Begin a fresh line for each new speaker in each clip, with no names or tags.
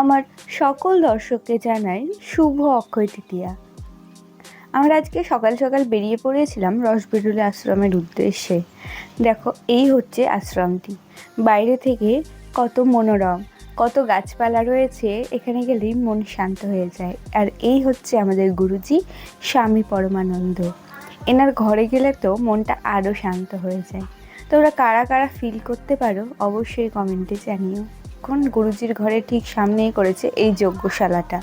আমার সকল দর্শককে জানাই শুভ অক্ষয় তৃতীয়া। আমরা আজকে সকাল সকাল বেরিয়ে পড়েছিলাম রসবিরুলি আশ্রমের উদ্দেশ্যে। দেখো, এই হচ্ছে আশ্রমটি। বাইরে থেকে কত মনোরম, কত গাছপালা রয়েছে, এখানে গেলেই মন শান্ত হয়ে যায়। আর এই হচ্ছে আমাদের গুরুজি স্বামী পরমানন্দ। এনার ঘরে গেলে তো মনটা আরও শান্ত হয়ে যায়। তোমরা কারা কারা ফিল করতে পারো, অবশ্যই কমেন্টে জানিও। এখন গুরুজির ঘরের ঠিক সামনেই করেছে এই যজ্ঞশালাটা।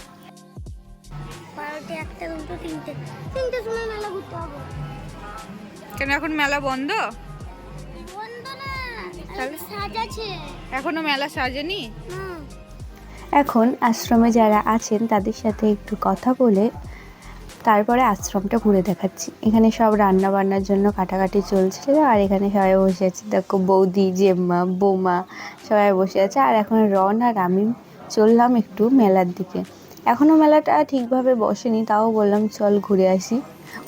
কেন এখন মেলা বন্ধ? এখনও মেলা সাজেনি?
এখন আশ্রমে যারা আছেন তাদের সাথে একটু কথা বলে তারপরে আশ্রমটা ঘুরে দেখাচ্ছি। এখানে সব রান্না বান্নার জন্য কাটাকাটি চলছিল আর এখানে সবাই বসে আছে। দেখো বৌদি, জেম্মা, বৌমা সবাই বসে আছে। আর এখন রন আর আমি চললাম একটু মেলার দিকে। এখনও মেলাটা ঠিকভাবে বসেনি, তাও বললাম চল ঘুরে আসি।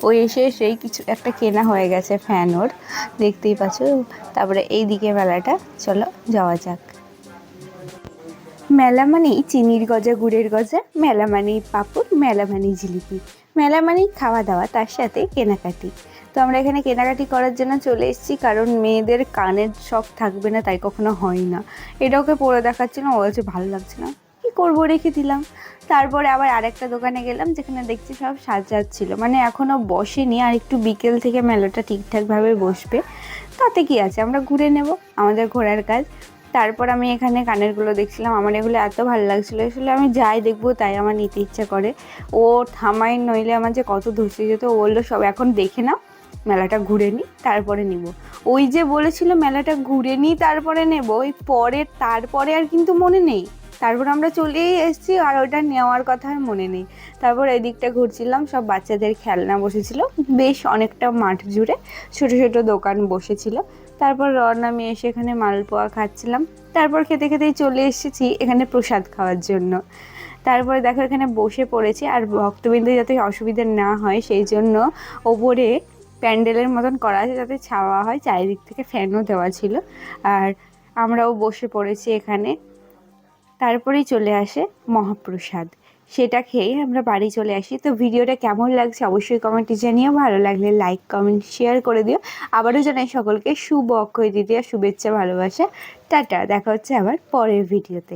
ওই এসে সেই কিছু একটা কেনা হয়ে গেছে ফ্যান ওর, দেখতেই পাচ্ছ। তারপরে এই দিকে মেলাটা, চলো যাওয়া যাক। মেলা মানেই চিনির গজা, গুড়ের গজা, মেলা মানেই পাঁপড়, মেলা মানেই জিলিপি। মেলা মানেই খাওয়া দাওয়া, তার সাথে কেনাকাটি। তো আমরা এখানে কেনাকাটি করার জন্য চলে এসেছি, কারণ মেয়েদের কানের শখ থাকবে না, তাই কখনো হয় না। এটা ওকে পরে দেখাচ্ছিল ও বলছে, ভালো লাগছে না। কী করব? রেখে দিলাম। তারপরে আবার আরেকটা দোকানে গেলাম, যেখানে দেখছি সব সাজাচ্ছিল। মানে এখনও বসেনি, আর একটু বিকেল থেকে মেলাটা ঠিকঠাকভাবে বসবে। তাতে কি আছে? আমরা ঘুরে নেব, আমাদের ঘোরার কাজ। তারপর আমি এখানে কানেরগুলো দেখছিলাম। আমার এগুলো এত ভালো লাগছিল। আসলে আমি যাই দেখব তাই আমার নিতে ইচ্ছা করে। ও থামাই নইলে আমার যে কত ধসে যেত, ও বলল, সব এখন দেখে নাও, মেলাটা ঘুরে নিই তারপরে নিব। ওই যে বলেছিল, মেলাটা ঘুরে নিই তারপরে নেব। ওই পরে, তারপরে আর কিন্তু মনে নেই। তারপর আমরা চলেই এসেছি আর ওটা নেওয়ার কথা আর মনে নেই। তারপর এদিকটা ঘুরছিলাম, সব বাচ্চাদের খেলনা বসেছিল। বেশ অনেকটা মাঠ জুড়ে ছোট ছোট দোকান বসেছিল। তারপর রন আমি এসে এখানে মালপোয়া খাচ্ছিলাম। তারপর খেতে খেতেই চলে এসেছি এখানে প্রসাদ খাওয়ার জন্য। তারপরে দেখো এখানে বসে পড়েছি আর ভক্তবৃন্দ যাতে অসুবিধা না হয় সেই জন্য ওপরে প্যান্ডেলের মতন করা আছে যাতে ছাওয়া হয়, চারিদিক থেকে ফ্যানও দেওয়া ছিল। আর আমরাও বসে পড়েছি এখানে। তারপরেই চলে আসে মহাপ্রসাদ। সেটা খেয়ে আমরা বাড়ি চলে আসি। তো ভিডিওটা কেমন লাগছে অবশ্যই কমেন্টে জানিও। ভালো লাগলে লাইক কমেন্ট শেয়ার করে দিও। আবারও জানাই সকলকে শুভ অক্ষয় দিদি আর শুভেচ্ছা, ভালোবাসা। টাটা, দেখা হচ্ছে আবার পরের ভিডিওতে